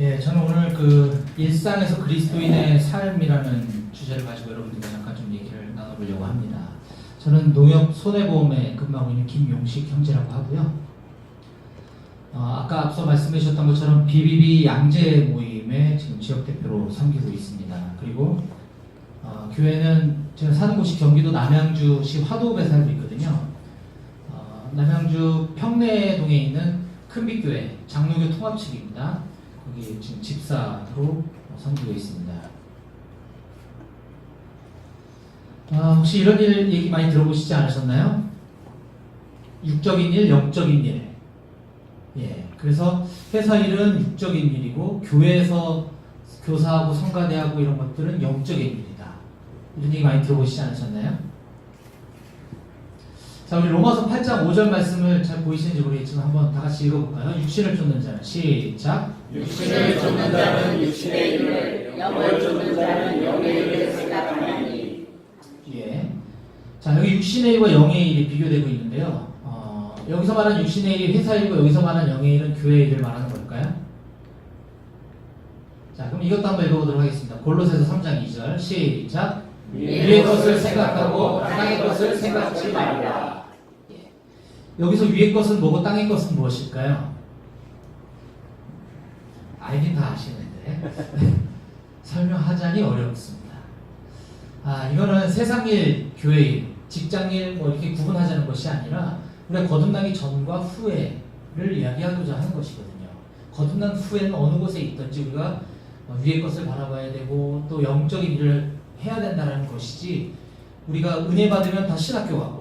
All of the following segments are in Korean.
예, 저는 오늘 그 일상에서 그리스도인의 삶이라는 주제를 가지고 여러분들과 잠깐 좀 얘기를 나눠보려고 합니다. 저는 농협 손해보험에 근무하고 있는 김용식 형제라고 하고요. 어, 아까 앞서 말씀해 주셨던 것처럼 BBB 양재 모임의 지금 지역 대표로 섬기고 있습니다. 그리고 어, 교회는 제가 사는 곳이 경기도 남양주시 화도읍에 살고 있거든요. 어, 남양주 평내동에 있는 큰빛교회 장로교 통합측입니다. 거기 지금 집사로 섬기고 있습니다. 아, 혹시 이런 일 얘기 많이 들어보시지 않으셨나요? 육적인 일, 영적인 일. 예. 그래서 회사 일은 육적인 일이고 교회에서 교사하고 성가대하고 이런 것들은 영적인 일이다. 이런 얘기 많이 들어보시지 않으셨나요? 자, 우리 로마서 8장 5절 말씀을 잘 보이시는지 모르겠지만 한번 다 같이 읽어볼까요? 육신을 쫓는 자는 시작. 육신을 쫓는 자는 육신의 일을, 영을 쫓는 자는 영의 일을 생각하나니. 예. 자, 여기 육신의 일과 영의 일이 비교되고 있는데요. 어, 여기서 말하는 육신의 일이 회사 일이고 여기서 말하는 영의 일은 교회 일을 말하는 걸까요? 자, 그럼 이것도 한번 읽어보도록 하겠습니다. 골로새서 3장 2절 시작. 위의 것을 생각하고 땅의 것을 생각지 말라. 예. 여기서 위의 것은 뭐고 땅의 것은 무엇일까요? 알긴 다 아시는데 설명하자니 어렵습니다. 아 이거는 세상일, 교회일, 직장일 뭐 이렇게 구분하자는 것이 아니라 우리가 거듭나기 전과 후에를 이야기하고자 하는 것이거든요. 거듭난 후에는 어느 곳에 있든지 우리가 어, 위의 것을 바라봐야 되고 또 영적인 일을 해야 된다는 것이지 우리가 은혜 받으면 다 신학교 가고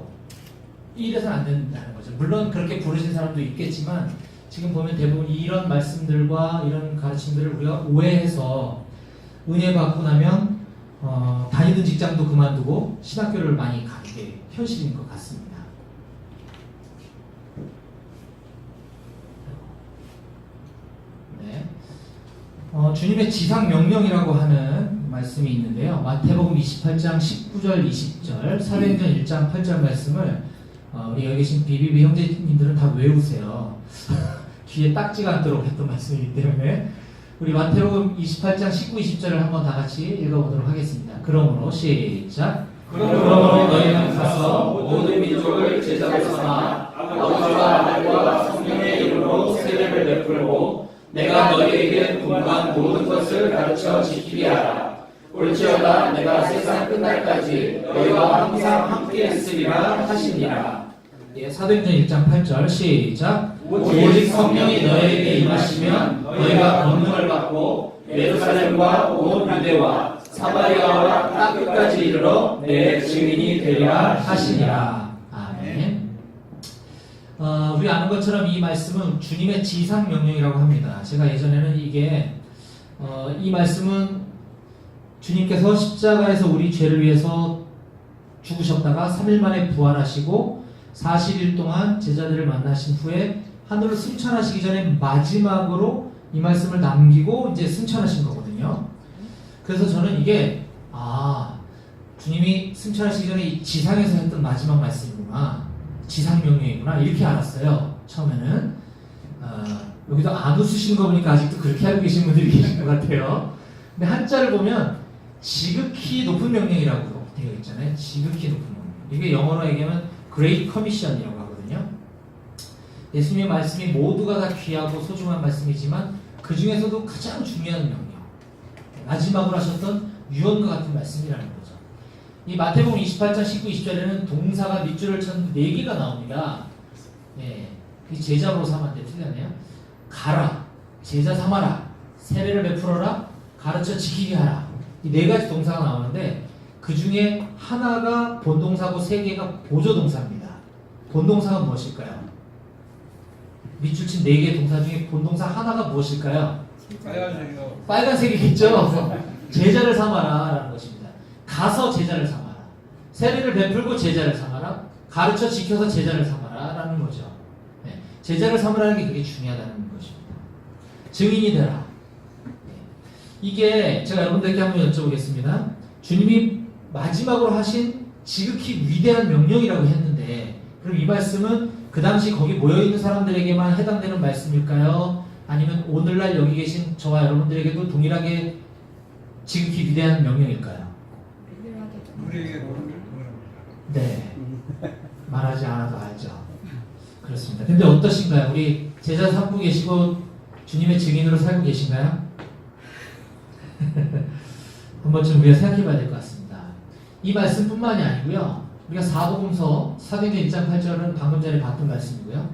이래서는 안 된다는 거죠. 물론 그렇게 부르신 사람도 있겠지만 지금 보면 대부분 이런 말씀들과 이런 가르침들을 우리가 오해해서 은혜 받고 나면 어, 다니던 직장도 그만두고 신학교를 많이 가게 현실인 것 같습니다. 네. 어, 주님의 지상 명령이라고 하는 말씀이 있는데요. 마태복음 28장 19절 20절, 사도행전 1장 8절 말씀을 어, 우리 여기 계신 비비비 형제님들은 다 외우세요. 귀에 딱지가 않도록 했던 말씀이기 때문에 우리 마태복음 28장 19, 20절을 한번 다 같이 읽어보도록 하겠습니다. 그러므로 시작. 그러므로 너희는 가서 모든 민족을 제자로 삼아 아버지와 아들과 성령의 이름으로 세례를 베풀고 내가 너희에게 분부한 모든 것을 가르쳐 지키게 하라. 올지어다 내가 세상 끝날까지 너희와 항상 함께 있으리라 하시니라. 예, 사도행전 1장 8절 시작. 오직 성령이 너희에게 임하시면 너희가 권능을 받고 예루살렘과 온 유대와 사마리아와 땅 끝까지 이르러 내 증인이 되리라 하시니라. 아멘. 어, 우리 아는 것처럼 이 말씀은 주님의 지상 명령이라고 합니다. 제가 예전에는 이게 어, 이 말씀은 주님께서 십자가에서 우리 죄를 위해서 죽으셨다가 3일 만에 부활하시고 40일 동안 제자들을 만나신 후에 하늘로 승천하시기 전에 마지막으로 이 말씀을 남기고 이제 승천하신 거거든요. 그래서 저는 이게 아 주님이 승천하시기 전에 이 지상에서 했던 마지막 말씀이구나. 지상 명령이구나. 이렇게 알았어요 처음에는. 어, 여기도 안 웃으시는 거 보니까 아직도 그렇게 알고 계신 분들이 계신 것 같아요. 근데 한자를 보면 지극히 높은 명령이라고 되어 있잖아요. 지극히 높은 명령. 이게 영어로 얘기하면 Great Commission이라고 하거든요 예수님의 말씀이 모두가 다 귀하고 소중한 말씀이지만 그 중에서도 가장 중요한 명령 마지막으로 하셨던 유언과 같은 말씀이라는 거죠. 이 마태복음 28장 19, 20절에는 동사가 밑줄을 쳤는데 네 개가 나옵니다. 예, 그 제자로 삼았는데 틀렸네요. 가라, 제자 삼아라, 세례를 베풀어라, 가르쳐 지키게 하라. 이 네 가지 동사가 나오는데 그 중에 하나가 본동사고 세 개가 보조동사입니다. 본동사가 무엇일까요? 밑줄 친 네 개의 동사 중에 본동사 하나가 무엇일까요? 빨간색이요. 빨간색이겠죠. 제자를 삼아라라는 것입니다. 가서 제자를 삼아라. 세례를 베풀고 제자를 삼아라. 가르쳐 지켜서 제자를 삼아라라는 거죠. 네. 제자를 삼으라는 게 그게 중요하다는 것입니다. 증인이 되라. 네. 이게 제가 여러분들께 한번 여쭤보겠습니다. 주님이 마지막으로 하신 지극히 위대한 명령이라고 했는데 그럼 이 말씀은 그 당시 거기 모여 있는 사람들에게만 해당되는 말씀일까요? 아니면 오늘날 여기 계신 저와 여러분들에게도 동일하게 지극히 위대한 명령일까요? 우리에게. 네. 말하지 않아도 알죠. 그렇습니다. 근데 어떠신가요? 우리 제자 삼고 계시고 주님의 증인으로 살고 계신가요? 한 번쯤 우리가 생각해 봐야 될 것 같습니다. 이 말씀뿐만이 아니고요. 우리가 사복음서 사도행전 1장 8절은 방금 전에 봤던 말씀이고요.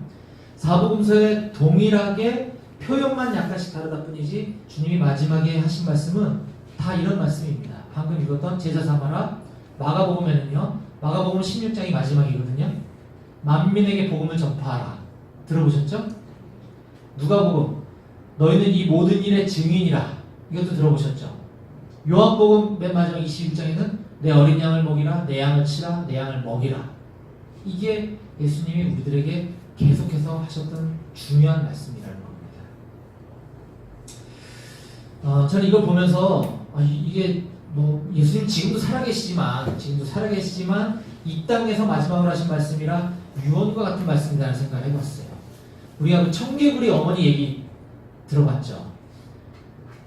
사복음서에 동일하게 표현만 약간씩 다르다 뿐이지 주님이 마지막에 하신 말씀은 다 이런 말씀입니다. 방금 읽었던 제자 삼아라 마가복음에는요. 마가복음 16장이 마지막이거든요. 만민에게 복음을 전파하라. 들어보셨죠? 누가복음 너희는 이 모든 일의 증인이라. 이것도 들어보셨죠? 요한복음 맨 마지막 21장에는 내 어린 양을 먹이라, 내 양을 치라, 내 양을 먹이라. 이게 예수님이 우리들에게 계속해서 하셨던 중요한 말씀이라는 겁니다. 어, 저는 이걸 보면서 아, 이- 이게 뭐 예수님 지금도 살아계시지만 지금도 살아계시지만 이 땅에서 마지막으로 하신 말씀이라 유언과 같은 말씀이라는 생각을 해봤어요. 우리가 그 청개구리 어머니 얘기 들어봤죠.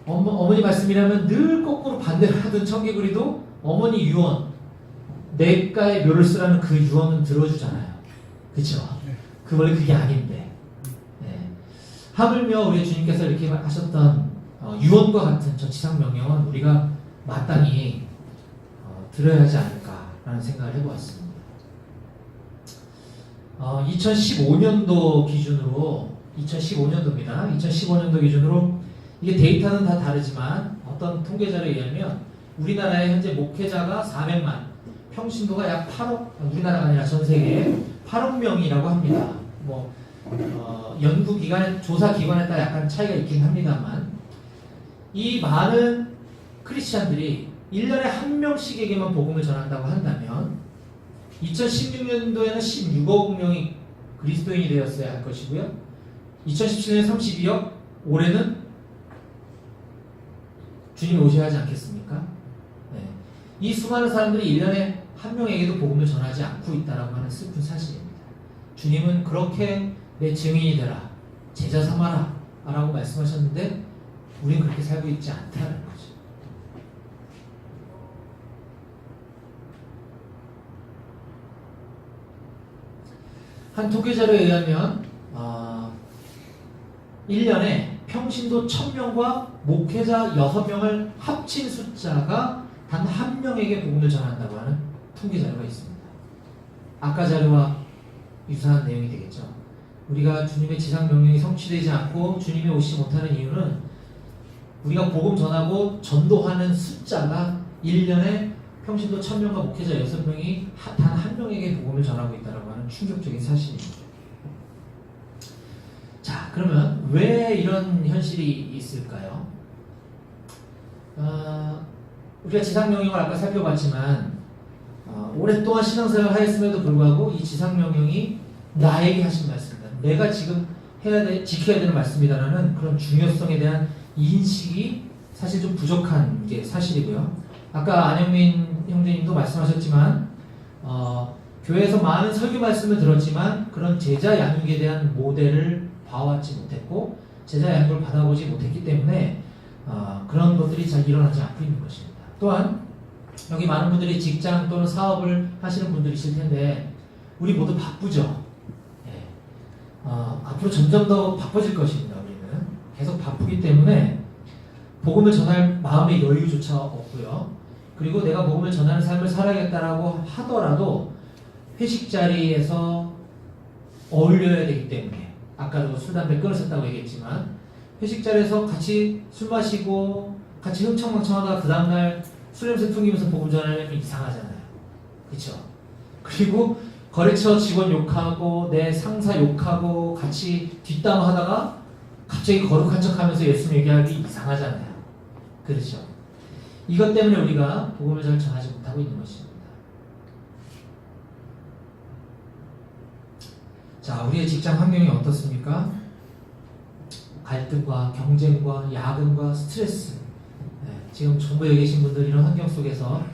어머, 어머니 말씀이라면 늘 거꾸로 반대로 하던 청개구리도 어머니 유언 내가의 묘를 쓰라는 그 유언은 들어주잖아요. 그쵸? 네. 그 원래 그게 아닌데. 네. 하물며 우리 주님께서 이렇게 하셨던 어, 유언과 같은 저 지상 명령은 우리가 마땅히 어, 들어야 하지 않을까라는 생각을 해보았습니다. 어, 2015년도 기준으로 2015년도입니다. 2015년도 기준으로 이게 데이터는 다 다르지만 어떤 통계자료에 의하면 우리나라의 현재 목회자가 400만, 평신도가 약 8억, 우리나라가 아니라 전 세계에 8억 명이라고 합니다. 뭐 어, 연구 기관, 조사 기관에 따라 약간 차이가 있긴 합니다만 이 많은 크리스찬들이 1년에 한 명씩에게만 복음을 전한다고 한다면 2016년도에는 16억 명이 그리스도인이 되었어야 할 것이고요. 2017년에 32억, 올해는 주님이 오셔야 하지 않겠습니까? 네. 이 수많은 사람들이 1년에 한 명에게도 복음을 전하지 않고 있다라고 하는 슬픈 사실입니다. 주님은 그렇게 내 증인이 되라, 제자 삼아라 라고 말씀하셨는데 우리는 그렇게 살고 있지 않다는 거죠. 한 통계자료에 의하면 어, 1년에 평신도 1000명과 목회자 6명을 합친 숫자가 단 한 명에게 복음을 전한다고 하는 통계 자료가 있습니다. 아까 자료와 유사한 내용이 되겠죠. 우리가 주님의 지상 명령이 성취되지 않고 주님이 오시지 못하는 이유는 우리가 복음 전하고 전도하는 숫자가 1년에 평신도 1000명과 목회자 6명이 단 한 명에게 복음을 전하고 있다고 하는 충격적인 사실입니다. 자, 그러면 왜 이런 현실이 있을까요? 어, 우리가 지상명령을 아까 살펴봤지만 어, 오랫동안 신앙생활을 하였음에도 불구하고 이 지상명령이 나에게 하신 말씀이다. 내가 지금 해야 돼, 지켜야 되는 말씀이다라는 그런 중요성에 대한 인식이 사실 좀 부족한 게 사실이고요. 아까 안영민 형제님도 말씀하셨지만 어, 교회에서 많은 설교 말씀을 들었지만 그런 제자 양육에 대한 모델을 봐왔지 못했고 제자 양육을 받아보지 못했기 때문에 어, 그런 것들이 잘 일어나지 않고 있는 것입니다. 또한 여기 많은 분들이 직장 또는 사업을 하시는 분들이실 텐데 우리 모두 바쁘죠. 예. 어, 앞으로 점점 더 바빠질 것입니다. 우리는 계속 바쁘기 때문에 복음을 전할 마음의 여유조차 없고요. 그리고 내가 복음을 전하는 삶을 살아야겠다라고 하더라도 회식 자리에서 어울려야 되기 때문에 아까도 술 담배 끊으셨다고 얘기했지만 회식 자리에서 같이 술 마시고 같이 흥청망청하다가 그 다음날 술 냄새 풍기면서 복음 전하려면 이상하잖아요. 그렇죠? 그리고 거래처 직원 욕하고 내 상사 욕하고 같이 뒷담화하다가 갑자기 거룩한 척하면서 예수 얘기하기 이상하잖아요. 그렇죠? 이것 때문에 우리가 복음을 잘 전하지 못하고 있는 것입니다. 자, 우리의 직장 환경이 어떻습니까? 갈등과 경쟁과 야근과 스트레스. 네, 지금 정부에 계신 분들 이런 환경 속에서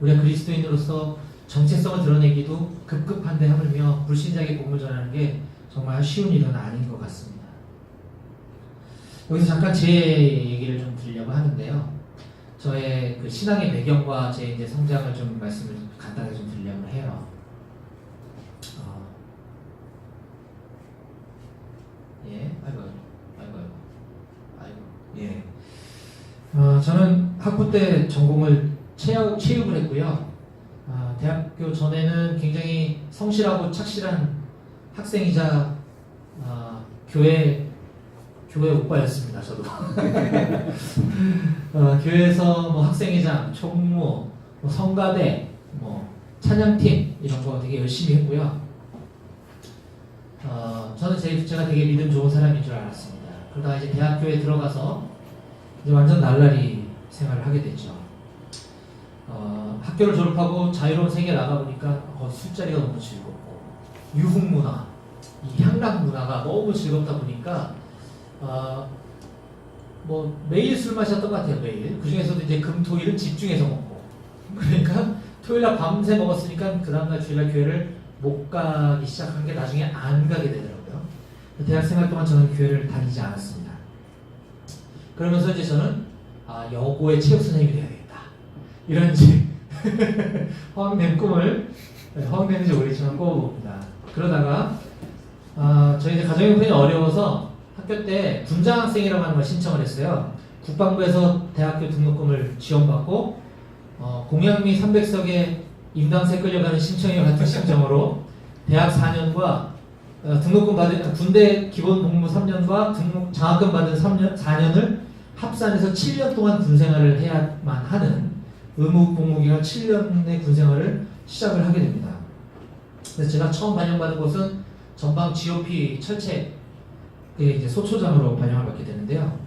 우리가 그리스도인으로서 정체성을 드러내기도 급급한데 하물며 불신자에게 복음을 전하는 게 정말 쉬운 일은 아닌 것 같습니다. 여기서 잠깐 제 얘기를 좀 드리려고 하는데요. 저의 그 신앙의 배경과 제 이제 성장을 좀 말씀을 간단하게 좀 드리려고 해요. 어, 예, 아이고, 아이고, 아이고, 예. 어, 저는 학부 때 전공을 체육, 체육을 했고요. 아, 대학교 전에는 굉장히 성실하고 착실한 학생이자 아, 교회 교회 오빠였습니다. 저도 어, 교회에서 뭐 학생회장, 총무, 뭐 성가대, 뭐 찬양팀 이런 거 되게 열심히 했고요. 어, 저는 제, 제가 되게 믿음 좋은 사람인 줄 알았습니다. 그러다가 이제 대학교에 들어가서 이제 완전 날라리 생활을 하게 됐죠. 어, 학교를 졸업하고 자유로운 세계에 나가보니까 어, 술자리가 너무 즐겁고 유흥 문화, 이 향락 문화가 너무 즐겁다 보니까 어, 뭐 매일 술 마셨던 것 같아요 매일. 그 중에서도 이제 금토일은 집중해서 먹고. 그러니까 토요일날 밤새 먹었으니까 그 다음날 주일날 교회를 못 가기 시작한 게 나중에 안 가게 되더라고요. 대학 생활 동안 저는 교회를 다니지 않았습니다. 그러면서 이제 저는 아 여고의 체육 선생님이 되어야겠다 이런 이제 허황된 꿈을 네, 허황된 지 오래지만 꿔봅니다 그러다가 아, 저희 가정 형편이 어려워서 학교 때 군장 학생이라고 하는 걸 신청을 했어요. 국방부에서 대학교 등록금을 지원받고 어, 공양미 300석에 임당세 끌려가는 신청이와 같은 심정으로 대학 4년과 어, 등록금 받은 군대 기본 복무 3년과 등록 장학금 받은 3년 4년을 합산해서 7년 동안 군 생활을 해야만 하는 의무 복무 기간 7년의 군 생활을 시작을 하게 됩니다. 그래서 제가 처음 반영받은 곳은 전방 GOP 철책 그 이제 소초장으로 발령을 받게 되는데요.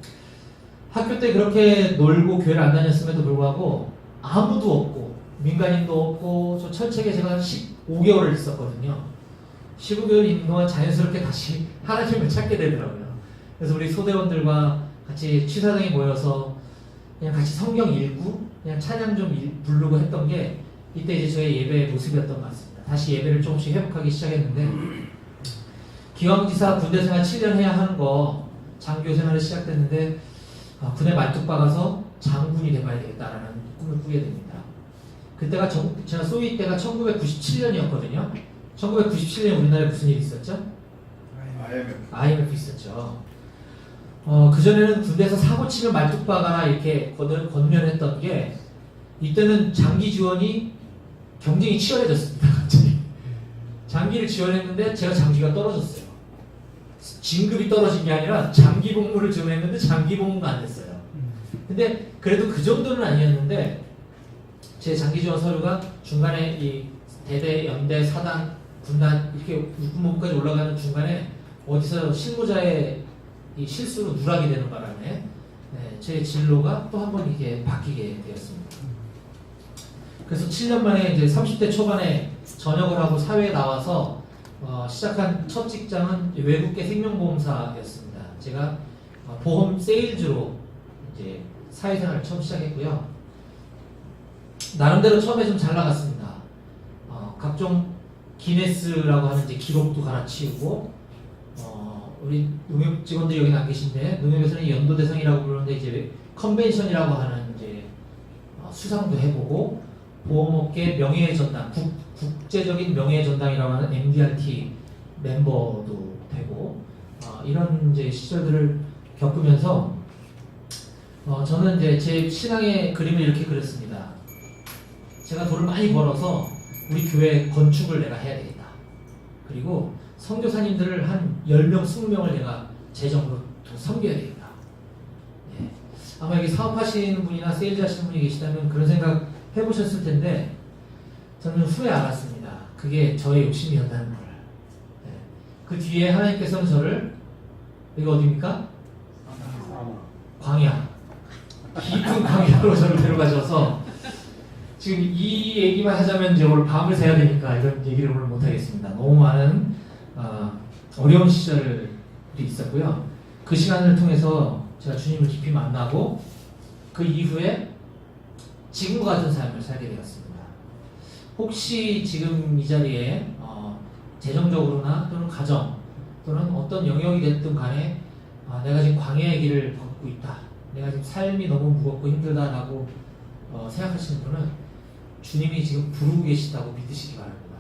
학교 때 그렇게 놀고 교회를 안 다녔음에도 불구하고 아무도 없고 민간인도 없고 저 철책에 제가 15개월을 있었거든요. 15개월 있는 동안 자연스럽게 다시 하나님을 찾게 되더라고요. 그래서 우리 소대원들과 같이 취사장에 모여서 그냥 같이 성경 읽고 그냥 찬양 좀 읽- 부르고 했던 게 이때 이제 저의 예배의 모습이었던 것 같습니다. 다시 예배를 조금씩 회복하기 시작했는데 기왕지사 군대 생활 7년 해야 하는 거 장교 생활이 시작됐는데 아, 군에 말뚝 박아서 장군이 돼봐야 되겠다라는 꿈을 꾸게 됩니다. 그때가 정, 제가 소위 때가 1997년이었거든요. 1997년에 우리나라에 무슨 일이 있었죠? IMF. IMF 있었죠. 어, 그전에는 군대에서 사고 치면 말뚝 박아라 이렇게 권, 권면했던 게 이때는 장기 지원이 경쟁이 치열해졌습니다. 갑자기. 장기를 지원했는데 제가 장기가 떨어졌어요. 진급이 떨어진 게 아니라 장기 복무를 지원했는데 장기 복무가 안 됐어요. 근데 그래도 그 정도는 아니었는데 제 장기 지원 서류가 중간에 이 대대, 연대, 사단, 군단 이렇게 육군목까지 올라가는 중간에 어디서 실무자의 이 실수로 누락이 되는 바람에 네, 제 진로가 또 한 번 이게 바뀌게 되었습니다. 그래서 7년 만에 이제 30대 초반에 전역을 하고 사회에 나와서 어, 시작한 첫 직장은 외국계 생명보험사였습니다. 제가 어, 보험 세일즈로 이제 사회생활을 처음 시작했고요. 나름대로 처음에 좀 잘 나갔습니다. 어, 각종 기네스라고 하는 이제 기록도 갈아치우고 어, 우리 농협 직원들이 여기 안 계신데 농협에서는 연도 대상이라고 부르는데 이제 컨벤션이라고 하는 이제 어, 수상도 해보고 보험업계 명예의 전당 국, 국제적인 명예의 전당이라고 하는 MDRT 멤버도 되고 어, 이런 이제 시절들을 겪으면서 어, 저는 이제 제 신앙의 그림을 이렇게 그렸습니다. 제가 돈을 많이 벌어서 우리 교회 건축을 내가 해야 되겠다. 그리고 선교사님들을 한 10명, 20명을 내가 재정으로 더 섬겨야 되겠다. 예. 아마 여기 사업하시는 분이나 세일즈 하시는 분이 계시다면 그런 생각 해보셨을 텐데 저는 후에 알았습니다. 그게 저의 욕심이었다는 걸. 예. 그 뒤에 하나님께서는 저를 이거 어디입니까? 광야. 깊은 광야로 저를 데려가셔서 지금 이 얘기만 하자면 이제 오늘 밤을 새야 되니까 이런 얘기를 오늘 못하겠습니다. 너무 많은 어, 어려운 시절이 있었고요. 그 시간을 통해서 제가 주님을 깊이 만나고 그 이후에 지금과 같은 삶을 살게 되었습니다. 혹시 지금 이 자리에 어, 재정적으로나 또는 가정 또는 어떤 영역이 됐든 간에 아, 내가 지금 광야의 길을 걷고 있다. 내가 지금 삶이 너무 무겁고 힘들다라고 어, 생각하시는 분은 주님이 지금 부르고 계시다고 믿으시기 바랍니다.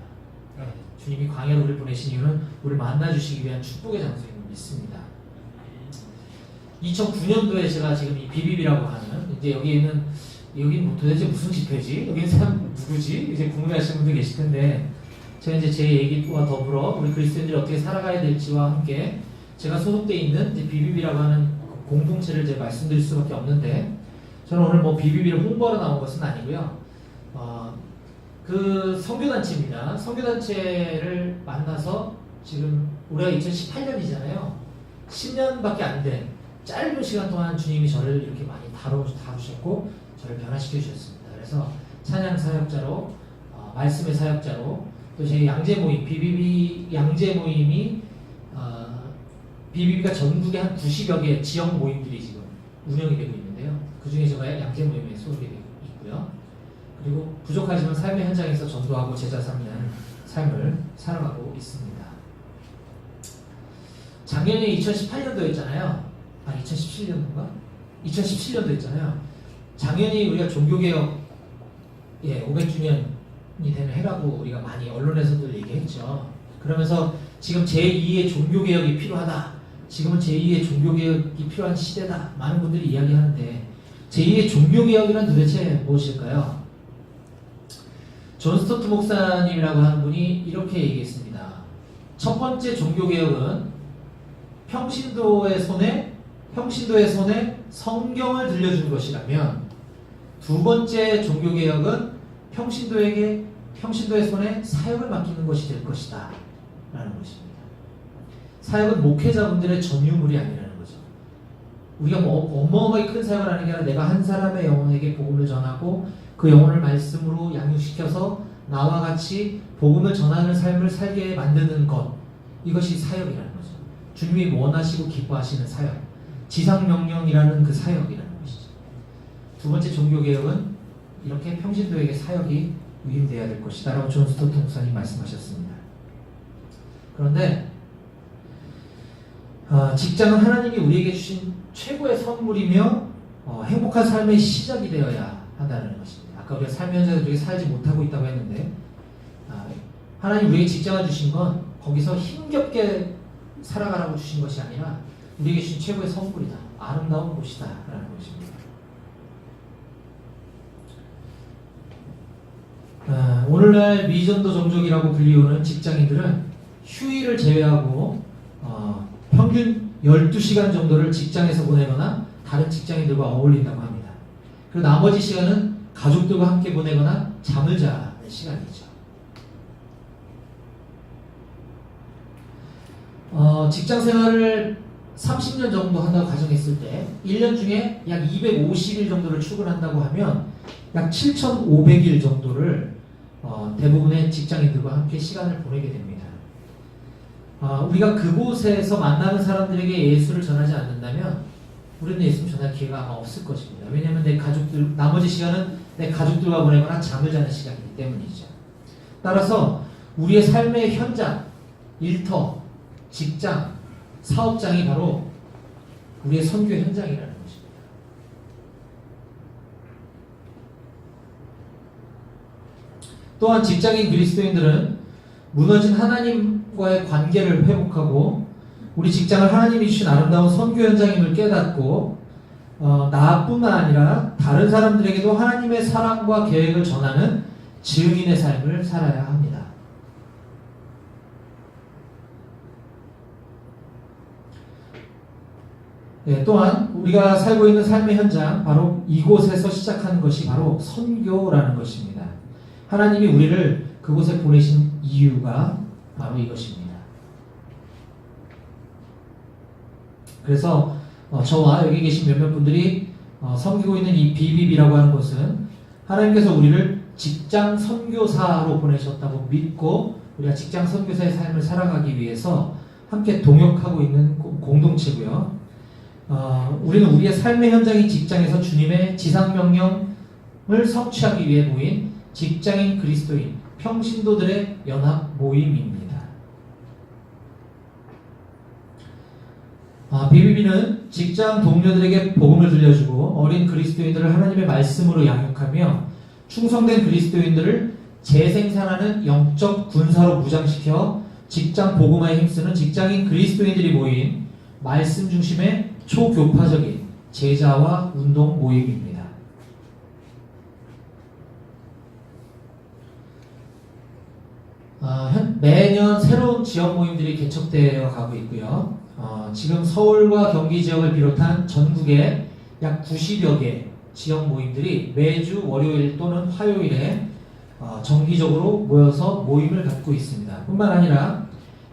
네, 주님이 광야로 우리를 보내신 이유는 우리를 만나주시기 위한 축복의 장소임을 믿습니다. 2009년도에 제가 지금 이 비비비라고 하는 이제 여기 있는 여기는 뭐 도대체 무슨 집회지? 여기 있는 사람 누구지? 이제 궁금해하시는 분들 계실 텐데 제가 이제 제 얘기와 더불어 우리 그리스도인들이 어떻게 살아가야 될지와 함께 제가 소속돼 있는 비비비라고 하는 그 공동체를 이제 말씀드릴 수밖에 없는데 저는 오늘 뭐 비비비를 홍보하러 나온 것은 아니고요. 어, 그 선교단체입니다. 선교단체를 만나서 지금 우리가 2018년이잖아요. 10년밖에 안 된 짧은 시간 동안 주님이 저를 이렇게 많이 다루, 다루셨고 저를 변화시켜 주셨습니다. 그래서 찬양 사역자로 어, 말씀의 사역자로 또제 양재 모임 BBB 양재 모임이 어, BBB가 전국에 한 90여 개 지역 모임들이 지금 운영이 되고 있는데요. 그 중에 제가 양재 모임에 소속이 되고 있고요. 그리고 부족하지만 삶의 현장에서 전도하고 제자 삼는 삶을 살아가고 있습니다. 작년에 2018년도였잖아요. 아 2017년도인가? 2017년도였잖아요. 작년이 우리가 종교개혁 예 500주년이 되는 해라고 우리가 많이 언론에서도 얘기했죠. 그러면서 지금 제2의 종교개혁이 필요하다. 지금은 제2의 종교개혁이 필요한 시대다. 많은 분들이 이야기하는데 제2의 종교개혁이란 도대체 무엇일까요? 존 스토트 목사님이라고 하는 분이 이렇게 얘기했습니다. 첫 번째 종교개혁은 평신도의 손에 평신도의 손에 성경을 들려준 것이라면 두 번째 종교개혁은 평신도에게 평신도의 손에 사역을 맡기는 것이 될 것이다 라는 것입니다. 사역은 목회자분들의 전유물이 아니라는 거죠. 우리가 뭐 어마어마하게 큰 사역을 하는 게 아니라 내가 한 사람의 영혼에게 복음을 전하고 그 영혼을 말씀으로 양육시켜서 나와 같이 복음을 전하는 삶을 살게 만드는 것 이것이 사역이라는 거죠. 주님이 원하시고 기뻐하시는 사역, 지상 명령이라는 그 사역이라는 것이죠. 두 번째 종교 개혁은 이렇게 평신도에게 사역이 위임되어야 될 것이다 라고 존 스토트 목사님 말씀하셨습니다. 그런데 어, 직장은 하나님이 우리에게 주신 최고의 선물이며 어, 행복한 삶의 시작이 되어야 한다는 것입니다. 아까 우리가 우리가 살지 못하고 있다고 했는데 아, 하나님 우리에게 직장을 주신 건 거기서 힘겹게 살아가라고 주신 것이 아니라 우리에게 주신 최고의 선물이다. 아름다운 곳이다. 라는 것입니다. 아, 오늘날 미전도 종족이라고 불리우는 직장인들은 휴일을 제외하고 어, 평균 12시간 정도를 직장에서 보내거나 다른 직장인들과 어울린다고 합니다. 그리고 나머지 시간은 가족들과 함께 보내거나 잠을 자는 시간이죠. 어, 직장 생활을 30년 정도 한다고 가정했을 때 1년 중에 약 250일 정도를 출근한다고 하면 약 7,500일 정도를 어, 대부분의 직장인들과 함께 시간을 보내게 됩니다. 어, 우리가 그곳에서 만나는 사람들에게 예수를 전하지 않는다면 우리는 예수 전할 기회가 아마 없을 것입니다. 왜냐하면 내 가족들 나머지 시간은 내 가족들과 보내거나 잠을 자는 시간이기 때문이죠. 따라서 우리의 삶의 현장, 일터, 직장, 사업장이 바로 우리의 선교 현장이라는 것입니다. 또한 직장인 그리스도인들은 무너진 하나님과의 관계를 회복하고 우리 직장을 하나님이 주신 아름다운 선교 현장임을 깨닫고 어, 나뿐만 아니라 다른 사람들에게도 하나님의 사랑과 계획을 전하는 증인의 삶을 살아야 합니다. 네, 또한 우리가 살고 있는 삶의 현장 바로 이곳에서 시작하는 것이 바로 선교라는 것입니다. 하나님이 우리를 그곳에 보내신 이유가 바로 이것입니다. 그래서 어, 저와 여기 계신 몇몇 분들이 어, 섬기고 있는 이 BBB라고 하는 것은 하나님께서 우리를 직장 선교사로 보내셨다고 믿고 우리가 직장 선교사의 삶을 살아가기 위해서 함께 동역하고 있는 고- 공동체고요. 어, 우리는 우리의 삶의 현장인 직장에서 주님의 지상 명령을 성취하기 위해 모인 직장인 그리스도인 평신도들의 연합 모임입니다. 아, BBB는 직장 동료들에게 복음을 들려주고 어린 그리스도인들을 하나님의 말씀으로 양육하며 충성된 그리스도인들을 재생산하는 영적 군사로 무장시켜 직장 복음화에 힘쓰는 직장인 그리스도인들이 모인 말씀 중심의 초교파적인 제자와 운동 모임입니다. 아, 현- 매년 새로운 지역 모임들이 개척되어 가고 있고요. 어, 지금 서울과 경기 지역을 비롯한 전국에 약 90여 개 지역 모임들이 매주 월요일 또는 화요일에 어, 정기적으로 모여서 모임을 갖고 있습니다. 뿐만 아니라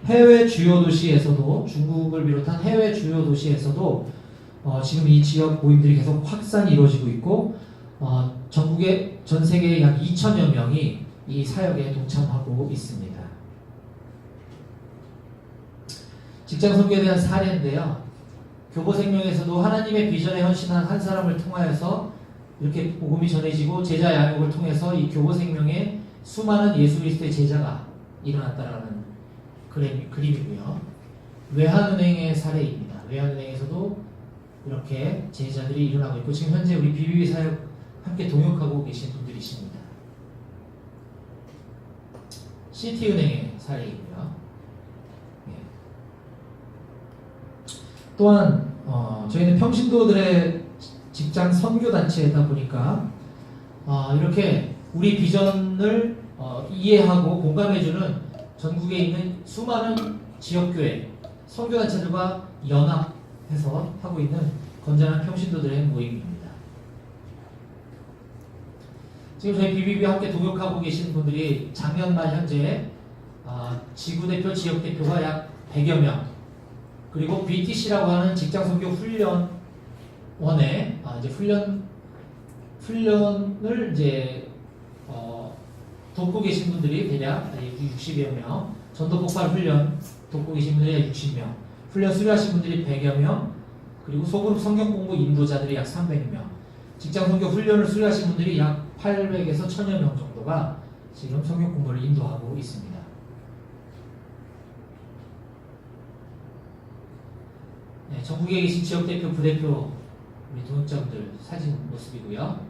해외 주요 도시에서도 중국을 비롯한 해외 주요 도시에서도 어, 지금 이 지역 모임들이 계속 확산이 이루어지고 있고 어, 전국의 전 세계 약 2천여 명이 이 사역에 동참하고 있습니다. 직장 선교에 대한 사례인데요. 교보 생명에서도 하나님의 비전에 헌신한 한 사람을 통하여서 이렇게 복음이 전해지고 제자 양육을 통해서 이 교보 생명에 수많은 예수 그리스도의 제자가 일어났다라는 그림, 그림이고요. 외환은행의 사례입니다. 외환은행에서도 이렇게 제자들이 일어나고 있고 지금 현재 우리 비비비 사역 함께 동역하고 계신 분들이십니다. 시티은행의 사례이고요. 예. 또한 어, 저희는 평신도들의 직장 선교 단체이다 보니까 어, 이렇게 우리 비전을 어, 이해하고 공감해주는 전국에 있는 수많은 지역교회 선교 단체들과 연합해서 하고 있는 건전한 평신도들의 모임입니다. 지금 저희 BBB 함께 동역하고 계신 분들이 작년 말 현재 아, 지구 대표, 지역 대표가 약 100여 명 그리고 BTC라고 하는 직장 선교 훈련원에 아, 이제 훈련 훈련을 이제 어, 돕고 계신 분들이 대략 60여 명, 전도 폭발 훈련 돕고 계신 분들이 약 60명, 훈련 수료하신 분들이 100여 명, 그리고 소그룹 성경 공부 인도자들이 약 300명, 직장 선교 훈련을 수료하신 분들이 약 800에서 1000여 명 정도가 지금 성경 공부를 인도하고 있습니다. 네, 전국에 계신 지역 대표, 부대표 우리 동역자분들 사진 모습이고요.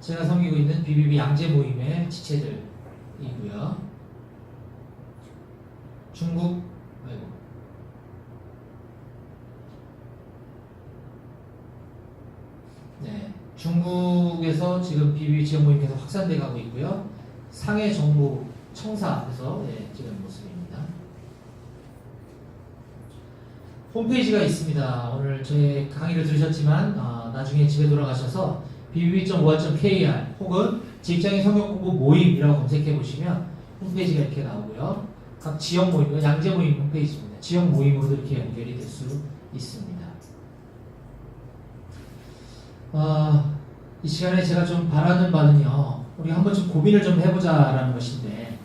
제가 섬기고 있는 BBB 양재 모임의 지체들이고요. 중국 아이고 네, 중국에서 지금 BBB 지역 모임 계속 확산돼 가고 있고요. 상해 정부 청사에서 네, 찍은 모습입니다. 홈페이지가 있습니다. 오늘 저희 강의를 들으셨지만 어, 나중에 집에 돌아가셔서 bbb.5.kr 혹은 직장인 성경 공부 모임이라고 검색해 보시면 홈페이지가 이렇게 나오고요. 각 지역 모임, 양재 모임 홈페이지입니다. 지역 모임으로도 이렇게 연결이 될 수 있습니다. 어, 이 시간에 제가 좀 바라는 바는요, 우리 한번 좀 고민을 좀 해보자라는 것인데,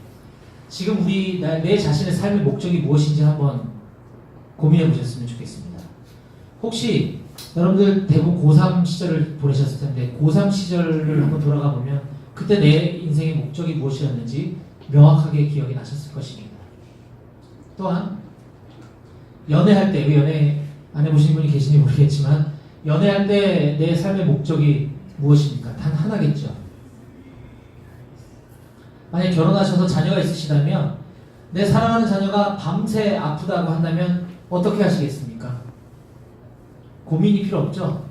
지금 우리 나- 내 자신의 삶의 목적이 무엇인지 한번 고민해 보셨으면 좋겠습니다. 혹시 여러분들 대부분 고3 시절을 보내셨을 텐데, 고3 시절을 한번 돌아가 보면, 그때 내 인생의 목적이 무엇이었는지 명확하게 기억이 나셨을 것입니다. 또한, 연애할 때, 그 연애 안 해보신 분이 계신지 모르겠지만, 연애할 때 내 삶의 목적이 무엇입니까? 단 하나겠죠. 만약 결혼하셔서 자녀가 있으시다면 내 사랑하는 자녀가 밤새 아프다고 한다면 어떻게 하시겠습니까? 고민이 필요 없죠?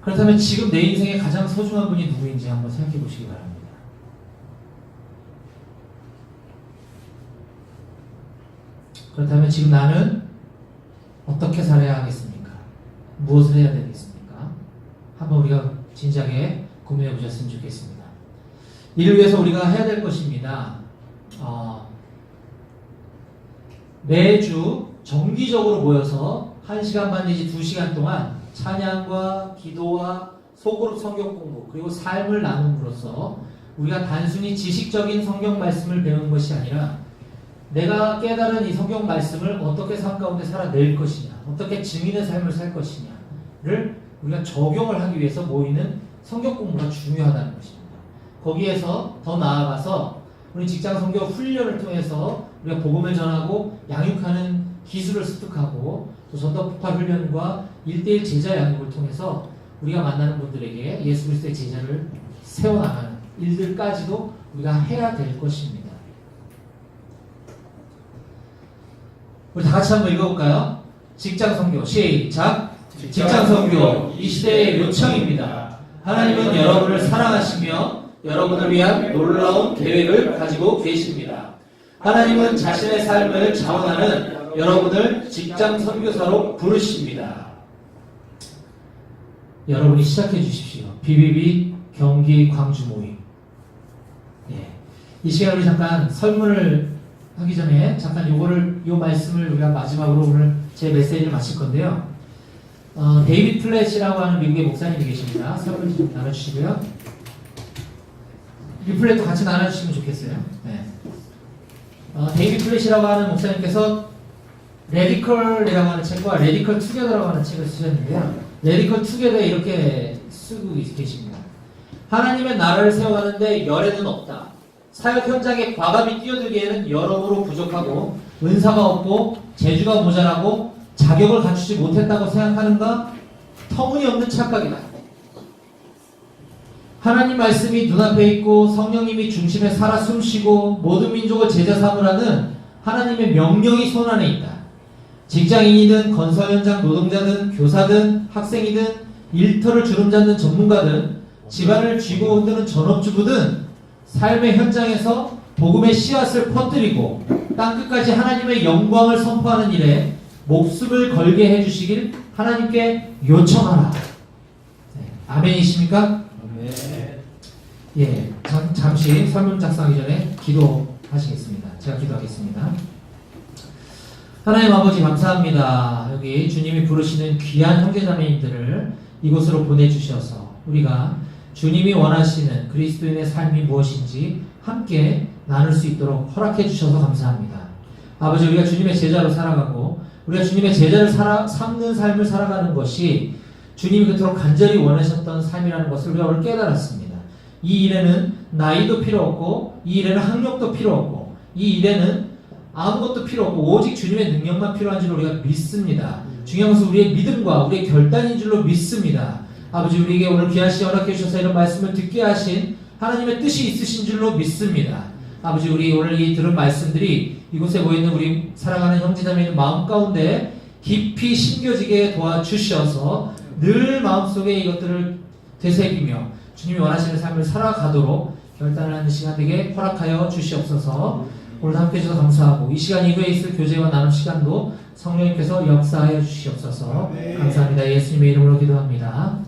그렇다면 지금 내 인생에 가장 소중한 분이 누구인지 한번 생각해 보시기 바랍니다. 그렇다면 지금 나는 어떻게 살아야 하겠습니까? 무엇을 해야 되겠습니까? 한번 우리가 진지하게 고민해 보셨으면 좋겠습니다. 이를 위해서 우리가 해야 될 것입니다. 어, 매주 정기적으로 모여서 1시간 반 내지 2시간 동안 찬양과 기도와 소그룹 성경 공부 그리고 삶을 나눔으로써 우리가 단순히 지식적인 성경 말씀을 배우는 것이 아니라 내가 깨달은 이 성경 말씀을 어떻게 삶 가운데 살아낼 것이냐, 어떻게 증인의 삶을 살 것이냐를 우리가 적용을 하기 위해서 모이는 성경 공부가 중요하다는 것입니다. 거기에서 더 나아가서 우리 직장 선교 훈련을 통해서 우리가 복음을 전하고 양육하는 기술을 습득하고 또 전도 폭발 훈련과 일대일 제자 양육을 통해서 우리가 만나는 분들에게 예수 그리스도의 제자를 세워나가는 일들까지도 우리가 해야 될 것입니다. 우리 다 같이 한번 읽어볼까요? 직장 선교 시작. 직장 선교 이 시대의 요청입니다. 하나님은 여러분을 사랑하시며 여러분을 위한 놀라운 계획을 가지고 계십니다. 하나님은 자신의 삶을 자원하는 여러분을 직장 선교사로 부르십니다. 여러분이 시작해 주십시오. BBB 경기 광주 모임. 예. 이 시간 우리 잠깐 설문을 하기 전에 잠깐 요거를 요 말씀을 우리가 마지막으로 오늘 제 메시지를 마칠 건데요. 어, 데이빗 플랫이라고 하는 미국의 목사님이 계십니다. 설문 좀 나눠주시고요. 이 플랫도 같이 나눠주시면 좋겠어요. 네. 어, 데이빗 플랫이라고 하는 목사님께서 레디컬이라고 하는 책과 레디컬 투게더라고 하는 책을 쓰셨는데요. 레디컬 투게더에 이렇게 쓰고 계십니다. 하나님의 나라를 세워가는데 열애는 없다. 사역 현장에 과감히 뛰어들기에는 여러모로 부족하고 은사가 없고 재주가 모자라고 자격을 갖추지 못했다고 생각하는가? 터무니없는 착각이다. 하나님 말씀이 눈앞에 있고 성령님이 중심에 살아 숨쉬고 모든 민족을 제자 삼으라는 하나님의 명령이 손안에 있다. 직장인이든 건설 현장 노동자든 교사든 학생이든 일터를 주름잡는 전문가든 집안을 쥐고 흔드는 전업주부든 삶의 현장에서 복음의 씨앗을 퍼뜨리고 땅 끝까지 하나님의 영광을 선포하는 일에 목숨을 걸게 해주시길 하나님께 요청하라. 네, 아멘이십니까? 예, 잠, 잠시 설문 작성하기 전에 기도하시겠습니다. 제가 기도하겠습니다. 하나님 아버지 감사합니다. 여기 주님이 부르시는 귀한 형제자매님들을 이곳으로 보내주셔서 우리가 주님이 원하시는 그리스도인의 삶이 무엇인지 함께 나눌 수 있도록 허락해 주셔서 감사합니다. 아버지 우리가 주님의 제자로 살아가고 우리가 주님의 제자를 살아, 삼는 삶을 살아가는 것이 주님이 그토록 간절히 원하셨던 삶이라는 것을 우리가 오늘 깨달았습니다. 이 일에는 나이도 필요 없고 이 일에는 학력도 필요 없고 이 일에는 아무것도 필요 없고 오직 주님의 능력만 필요한 줄 우리가 믿습니다. 중요한 것은 우리의 믿음과 우리의 결단인 줄로 믿습니다. 아버지 우리에게 오늘 귀한 시간 허락해 주셔서 이런 말씀을 듣게 하신 하나님의 뜻이 있으신 줄로 믿습니다. 아버지 우리 오늘 이 들은 말씀들이 이곳에 모이는 우리 사랑하는 형제자매의 마음 가운데 깊이 심겨지게 도와주셔서 늘 마음속에 이것들을 되새기며 주님이 원하시는 삶을 살아가도록 결단하는 시간 되게 허락하여 주시옵소서. 오늘 함께 해주셔서 감사하고 이 시간 이후에 있을 교제와 나눔 시간도 성령님께서 역사하여 주시옵소서. 감사합니다. 예수님의 이름으로 기도합니다